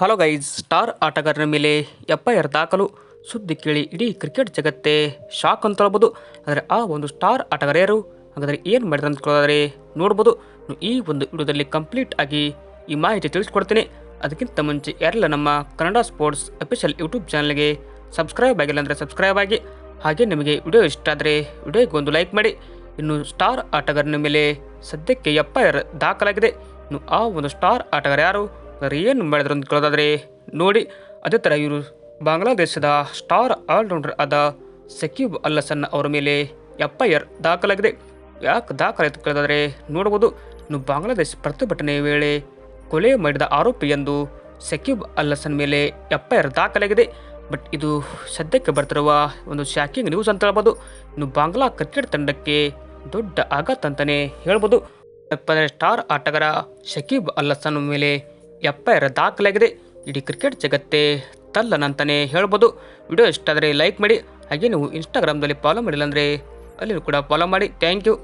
Hello guys, star ಆಟಗಾರನ ಮೇಲೆ FIR ದಾಖಲು. ಸುದ್ದಿ ಕೇಳಿ ಇಡೀ ಕ್ರಿಕೆಟ್ ಜಗತ್ತೇ ಶಾಕ್ ಅಂತ ಹೇಳ್ಬೋದು. ಆದರೆ ಆ ಒಂದು ಸ್ಟಾರ್ ಆಟಗಾರ ಯಾರು? ಹಾಗಾದರೆ ಏನು ಅಂತ ಕೇಳೋದಾದರೆ ನೋಡ್ಬೋದು. ಈ ಒಂದು ವಿಡಿಯೋದಲ್ಲಿ ಕಂಪ್ಲೀಟ್ ಆಗಿ ಈ ಮಾಹಿತಿ ತಿಳಿಸ್ಕೊಡ್ತೀನಿ. ಅದಕ್ಕಿಂತ ಮುಂಚೆ ಯಾರೆಲ್ಲ ನಮ್ಮ ಕನ್ನಡ ಸ್ಪೋರ್ಟ್ಸ್ ಅಫಿಷಿಯಲ್ ಯೂಟ್ಯೂಬ್ ಚಾನಲ್ಗೆ ಸಬ್ಸ್ಕ್ರೈಬ್ ಆಗಿಲ್ಲ ಅಂದರೆ ಸಬ್ಸ್ಕ್ರೈಬ್ ಆಗಿ. ಹಾಗೆ ನಿಮಗೆ ವಿಡಿಯೋ ಇಷ್ಟ ಆದರೆ ವಿಡಿಯೋಗೆ ಒಂದು ಲೈಕ್ ಮಾಡಿ. ಇನ್ನು ಸ್ಟಾರ್ ಆಟಗಾರನ ಮೇಲೆ ಸದ್ಯಕ್ಕೆ ಎಫ್ಐಆರ್ ದಾಖಲಾಗಿದೆ. ಇನ್ನು ಆ ಒಂದು ಸ್ಟಾರ್ ಆಟಗಾರ ಯಾರು? ಅವ್ರು ಏನು ಮಾಡಿದ್ರು ಅಂತ ಕೇಳೋದಾದ್ರೆ, ನೋಡಿ, ಅದೇ ಥರ ಇವರು ಬಾಂಗ್ಲಾದೇಶದ ಸ್ಟಾರ್ ಆಲ್ರೌಂಡರ್ ಆದ ಸಕೀಬ್ ಅಲ್ ಹಸನ್ ಅವರ ಮೇಲೆ ಎಫ್ ಐ ಆರ್ ದಾಖಲಾಗಿದೆ. ಯಾಕೆ ದಾಖಲಾಯಿತು ಕೇಳಿದ್ರೆ ನೋಡ್ಬೋದು, ಇನ್ನು ಬಾಂಗ್ಲಾದೇಶ ಪ್ರತಿಭಟನೆ ವೇಳೆ ಕೊಲೆ ಮಾಡಿದ ಆರೋಪಿ ಎಂದು ಸಕೀಬ್ ಅಲ್ ಹಸನ್ ಮೇಲೆ ಎಫ್ ಐ ಆರ್ ದಾಖಲಾಗಿದೆ. ಬಟ್ ಇದು ಸದ್ಯಕ್ಕೆ ಬರ್ತಿರುವ ಒಂದು ಶಾಕಿಂಗ್ ನ್ಯೂಸ್ ಅಂತ ಹೇಳ್ಬೋದು. ಇನ್ನು ಬಾಂಗ್ಲಾ ಕ್ರಿಕೆಟ್ ತಂಡಕ್ಕೆ ದೊಡ್ಡ ಆಘಾತ ಅಂತಲೇ ಹೇಳ್ಬೋದು. ಸ್ಟಾರ್ ಆಟಗಾರ ಶಕೀಬ್ ಅಲ್ ಹಸನ್ ಮೇಲೆ ಆರ್ ದಾಖಲಾಗಿದೆ ಇಡೀ ಕ್ರಿಕೆಟ್ ಜಗತ್ತೇ ತಲ್ಲನಂತಲೇ ಹೇಳ್ಬೋದು. ವಿಡಿಯೋ ಇಷ್ಟ ಆದರೆ ಲೈಕ್ ಮಾಡಿ, ಹಾಗೆ ನೀವು ಇನ್ಸ್ಟಾಗ್ರಾಮ್ದಲ್ಲಿ ಫಾಲೋ ಮಾಡಿಲ್ಲ ಅಂದರೆ ಅಲ್ಲಿ ಕೂಡ ಫಾಲೋ ಮಾಡಿ. Thank you